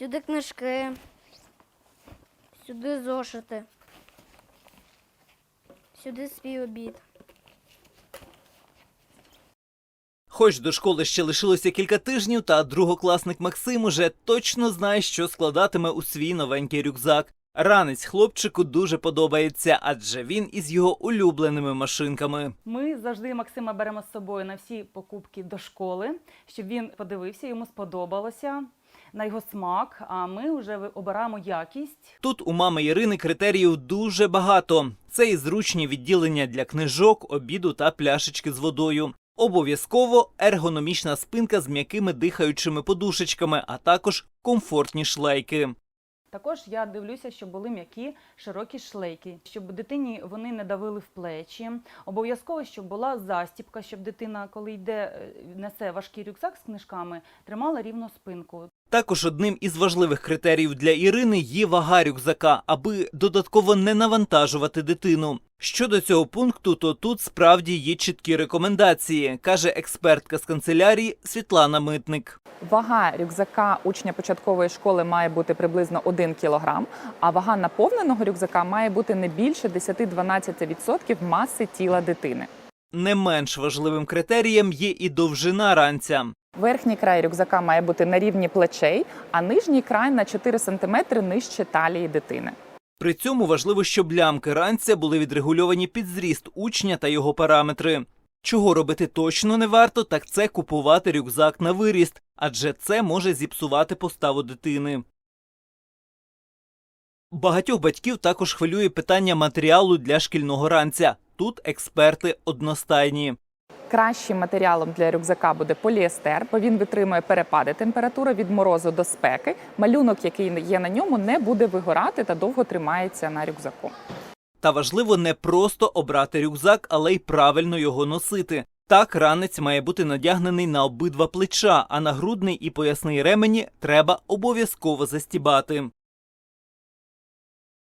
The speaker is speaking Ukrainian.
Сюди книжки. Сюди зошити. Сюди свій обід. Хоч до школи ще лишилося кілька тижнів, та другокласник Максим уже точно знає, що складатиме у свій новенький рюкзак. Ранець хлопчику дуже подобається, адже він із його улюбленими машинками. Ми завжди Максима беремо з собою на всі покупки до школи, щоб він подивився, йому сподобалося на його смак. А ми вже обираємо якість. Тут у мами Ірини критеріїв дуже багато. Це і зручні відділення для книжок, обіду та пляшечки з водою. Обов'язково ергономічна спинка з м'якими дихаючими подушечками, а також комфортні шлейки. Також я дивлюся, щоб були м'які широкі шлейки, щоб дитині вони не давили в плечі. Обов'язково, щоб була застіпка, щоб дитина, коли йде, е, несе важкий рюкзак з книжками, тримала рівно спинку. Також одним із важливих критеріїв для Ірини є вага рюкзака, аби додатково не навантажувати дитину. Щодо цього пункту, то тут справді є чіткі рекомендації, каже експертка з канцелярії Світлана Митник. Вага рюкзака учня початкової школи має бути приблизно 1 кг, а вага наповненого рюкзака має бути не більше 10-12% маси тіла дитини. Не менш важливим критерієм є і довжина ранця. Верхній край рюкзака має бути на рівні плечей, а нижній край на 4 см нижче талії дитини. При цьому важливо, щоб лямки ранця були відрегульовані під зріст учня та його параметри. Чого робити точно не варто, так це купувати рюкзак на виріст, адже це може зіпсувати поставу дитини. Багатьох батьків також хвилює питання матеріалу для шкільного ранця. Тут експерти одностайні. Кращим матеріалом для рюкзака буде поліестер, бо він витримує перепади температури від морозу до спеки. Малюнок, який є на ньому, не буде вигорати та довго тримається на рюкзаку. Та важливо не просто обрати рюкзак, але й правильно його носити. Так ранець має бути надягнений на обидва плеча, а нагрудний і поясний ремені треба обов'язково застібати.